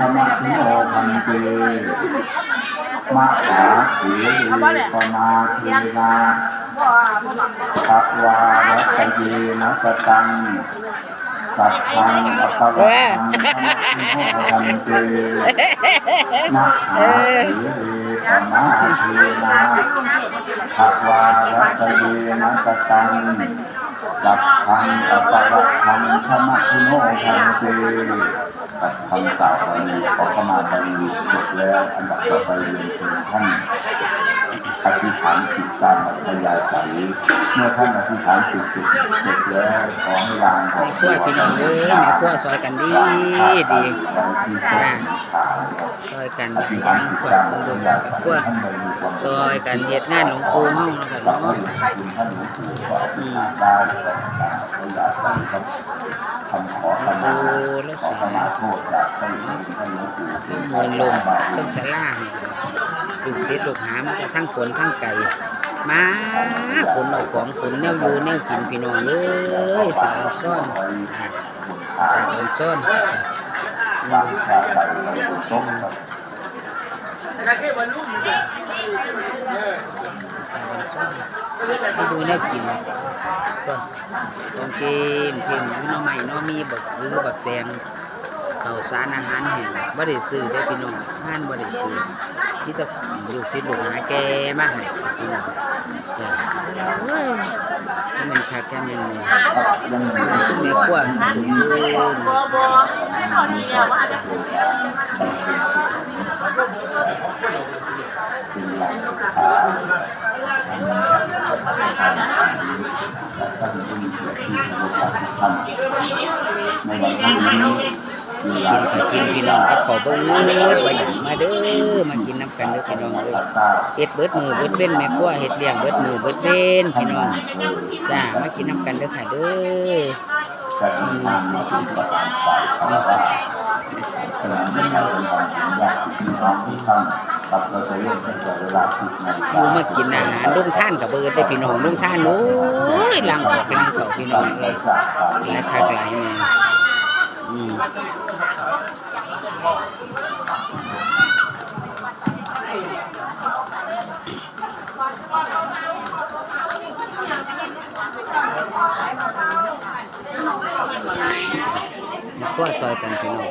ธรรมะโนพันเตมะหาสีรีปมาเทนาสัพวารัตเยนะสตังสัพพังอัปปะวังธรรมะโนพันเตมะหาสีรีปมาเทนาสัพวารัตเยนะสตังสัพพังอัปปะระทังธรรมะคุโนทันเต ตัดคำกล่าววันนี้ขอขมาบรรลุจบแล้วอันดับต่อไปเรียนเชิญท่านอธิษฐานจิตตามอัธยาศัยเมื่อท่านอธิษฐานจิตเสร็จเสร็จแล้วขอให้วางของแม่ครัวพี่น้องเอ้ยแม่ครัวซอยกันดีดีซอยกันอธิษฐานงจิตครัวตามคุอัณธดูยาครัวศัยท่านไม่มีควซอยกันเฮ็ดงานหลวงปู่เฮาเนะค่ะเราก็เนเนคุณท่านหลวงปู่ก็อธิษฐานได้ก็ตามอัธยาศัย คำขอขมาขอขมาโทษจากท่านท่านหลวงปู่เป็นเงินลมทั้งสลานี่ลูกศิษย์ลูกหามาแต่ทั้งคนทั้งไก่มาขนเอาของขนแนวอยู่แนวกินพี่น้องเอ้ยตาซ่อนตาซ่อนวางชาไก่ไว้บนโต๊ะครับให้ดูแนวกิน ก็ต้องกินเพียงน้องใหม่น้องมีบักหรือบักแตงข้าสารอาหารแห้งบ่ได้ซื้อได้พี่น้องงานบ่ได้ซื้อมีแต่ลูกศิษย์ลูกหาแกมาให้พี่น้องจ้ะเฮ้ยมันคักแค่มันเลยครับยั งมีแม่ครัวเป็นหลักฐานท่านผู้มีเกียรติที่เคารพทุกท่านในวันพรุ่งนี้มีหลายกินพี่น้องกับขอเบิ่งเอิ้นว่าหยังมาเด้อมากินน้ำกันเด้อพี่น้องเอ้ยเฮ็ดเบิดมือเบิดเว้นแม่ครัวเฮ็ดเลี้ยงเบิดมือเบิดเว้นพี่น้องจ้ามากินน้ำกันเด้อค่ะเด้อแต่ที่ทางมาถึงประธานฝ่ายคณะกราขณะนี้เราเป็นความสัญญาที่น้องทุกท่าน ครับเราจะเริ่มตั้งแต่เวลา10นาฬิดูกามากินอาหารลุงท่านกับเบิดได้พี่น้องลุงท่านโอ้ยลังออกลังเข้าพี่น้องเอ้ยหลายคักหลายแนี่อืมแม่ครัวซอยกันพี่น้อง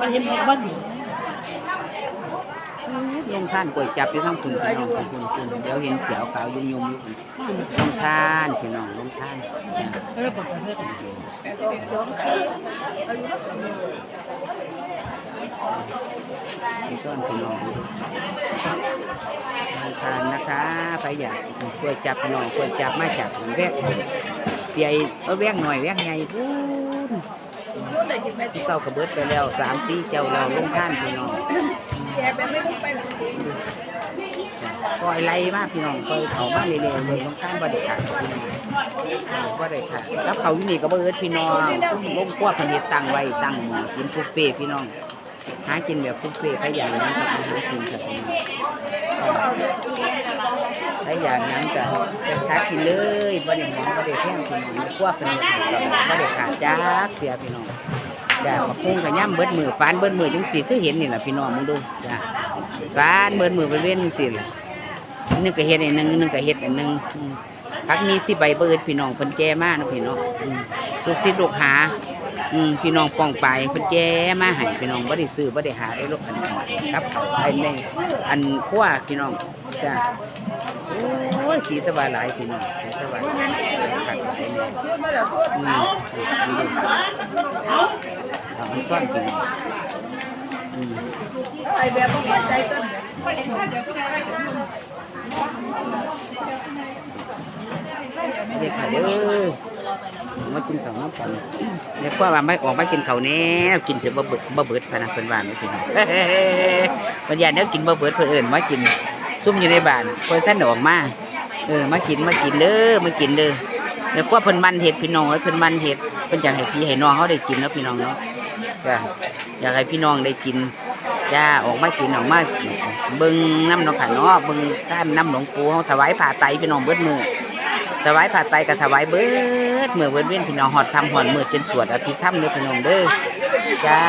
มันเพลงคือที่ที่ที่มหาเออจะให้กันภาษาฟันสิบก็สมัยก่อนก็จะต้องถูกคนนั้นเนี้ยมันเออเออถือเลยแกฟันก็ตายฟันยังแบบนี้อยู่ฟันเห็นบ้านลงท่านก๋วยจับอยู่ทั้งคุณพี่น้องทั้งคุณคุณเดี๋ยวเห็นเสียวขาวยุ่มยุ่มอยู่ลงท่านพี่น้องลงท่านมีซ่อนพี่น้องลงท่านนะคะไปอยากก๋วยจับพี่น้องก๋วยจับมาจากแวกใหญ่เอาแวกหน่อยแวกใหญ่พูน เศร้ากระเบิดไปแล้วสามสี่เจ้าเราลงท่านพี่น้องแกแบบไม่ต้องไปหรอกปล่อยไหลมากพี่น้องปล่อยเขามากเรื่อยๆเลยลงท่านบ่ได้ขาดพี่น้องบ่ได้ขาดแล้วเขาอยู่นี่ก็บ่เบิดพี่น้องซุ่มลงครัวผลิตตังไว้ตังกินบุฟเฟ่พี่น้อง หากินแบบบุฟเฟ่ต์พยายามนะครับหากินครับพี่น้องพยายามนั้นก็จะหากินเลยบ่ได้หอมบ่ได้แพงพี่น้องในครัวผลิตก็บ่ได้ขาดจักเสียพี่น้องจ้ามาพุ่งกับย่ำเบิดมือฟานเบิดมือจังสีคือเห็นนี่แหละพี่น้องมึงดูจ้าฟานเบิดมือไปเว้นจังสีล่ะนหนึงก็เฮ็ดอันหนึงนหนึงก็เฮ็ดอันหนึงพักมีสิใบเบิดพี่น้องเพิ่นแก่มากนะพี่น้องลูกศิษย์ลูกหา อืมพี่น้องป้องไปเพิ่นแก่มาให้พี่น้องบ่ได้ซื้อบ่ได้หาได้ลูกอันนี้ครับอันนี้อันครัวพี่น้องจ้ะโอ้ยสีสบายหลายพี่น้องสีสบายหลายคักหลายอืมดูดูเอามันซ่อนพี่น้องอืมไอแบบต้องใจต้น เด็กค่ะเด้อมากินข้าวน้ำกันเด็กว่าว่าไม่ออกมากินข้าวแน่กินจะบ่เบิดบ่เบิดพะนะเพิ่นว่านไม่พี่น้องปัญญาเนี้ยกินบ่เบิดเพิ่นเอิ้นมากินซุ่มอยู่ในบ้านเพิ่นท่านออกมาเออมากินมากินเด้อมากินเด้อเดี๋ยวกว่าเพิ่นมันเฮ็ดพี่น้องเอ้ยเพิ่นมันเฮ็ดเพิ่นอยากให้พี่ให้น้องเขาได้กินเนาะพี่น้องเนาะจ้ะอยากให้พี่น้องได้กิน จ้าออกมากินออกมาเบิ่งน้ำเนาะค่ะเนาะเบิ่งท่านน้ำหลวงปู่เฮาถวายผ้าไตพี่น้องเบิดมือถวายผ้าไตรก็ถวายเบิดมือเบิดเว้นพี่น้องฮอดค่ำฮอดมือจนสวดอภิธรรมเด้อพี่น้องเด้อจ้า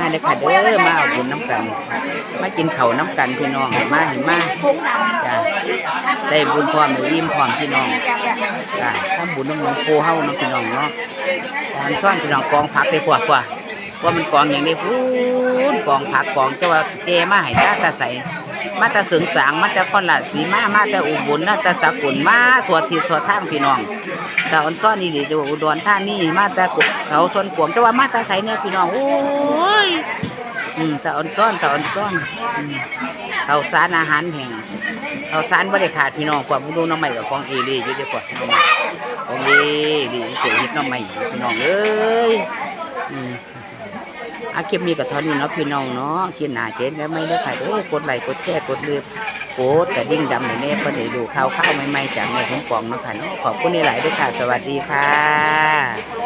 มาเด้อค่ะเด้อมาเอาบุญน้ำกัน มากินเขาน้ำกันพี่น้องเห็นมาเห็นมาจ้ะได้บุญพร้อมได้ยิ้มพร้อมพี่น้องจ้ะทำบุญน้ำหลวงปู่เฮาเนาะพี่น้องเนาะตามซ่อนพี่น้องกองผักได้พวกว่า ว่ามันกองอย่างนี้พูนกองผักกองแต่ว่าแกมาให้ตาตาใสมาตาเสริงสางมาต่คอนลาดสีมามาต่อุบลมาต่สกุลมาทั่วทิศทั่วทางพี่น้องแต่อนซ่อนนี่ดิจะอุดรธานี่มาต่กุเสาส่วนกวงแต่ว่ามาตาใสเนี่ยพี่น้องโอ้ยแต่อ่อนซ้อนแต่อ่อนซ้อนอืมข้าสารอาหารแห้งเขาสารบ่ได้ขาดพี่น้องกว่าบุดูน้องใหม่กับของเอเล่อยู่ดีกว่าของเอดีเสียฮิตน้องใหม่พี่น้องเอ้ย อาคลิปนี้ก็เท่านี้เนาะพี่น้องเนาะกินหนาเจนแล้วไม่ได้ค่ะเอ้ยกดไลค์กดแชร์กดเลือบกดกระดิ่งดำในเน่เพื่อได้ดูข่าวข้าวใหม่ๆจากแม่ของปองเนาะค่ะเนาะขอบคุณหลายๆด้วยค่ะ สวัสดีค่ะ